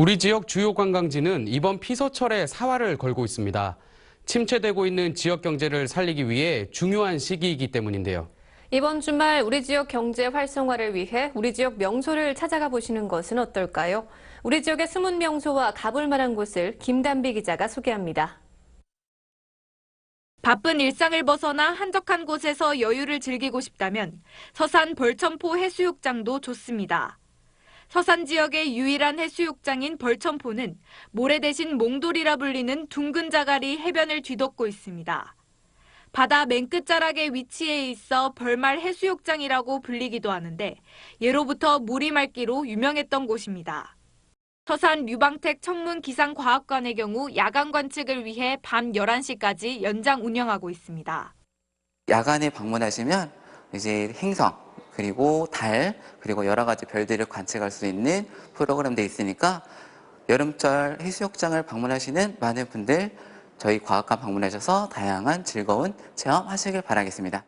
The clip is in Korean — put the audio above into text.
우리 지역 주요 관광지는 이번 피서철에 사활을 걸고 있습니다. 침체되고 있는 지역 경제를 살리기 위해 중요한 시기이기 때문인데요. 이번 주말 우리 지역 경제 활성화를 위해 우리 지역 명소를 찾아가 보시는 것은 어떨까요? 우리 지역의 숨은 명소와 가볼 만한 곳을 김단비 기자가 소개합니다. 바쁜 일상을 벗어나 한적한 곳에서 여유를 즐기고 싶다면 서산 벌천포 해수욕장도 좋습니다. 서산 지역의 유일한 해수욕장인 벌천포는 모래 대신 몽돌이라 불리는 둥근 자갈이 해변을 뒤덮고 있습니다. 바다 맨 끝자락에 위치해 있어 벌말 해수욕장이라고 불리기도 하는데 예로부터 물이 맑기로 유명했던 곳입니다. 서산 류방택 천문 기상과학관의 경우 야간 관측을 위해 밤 11시까지 연장 운영하고 있습니다. 야간에 방문하시면 이제 행성 그리고 달 그리고 여러 가지 별들을 관측할 수 있는 프로그램도 있으니까 여름철 해수욕장을 방문하시는 많은 분들 저희 과학관 방문하셔서 다양한 즐거운 체험 하시길 바라겠습니다.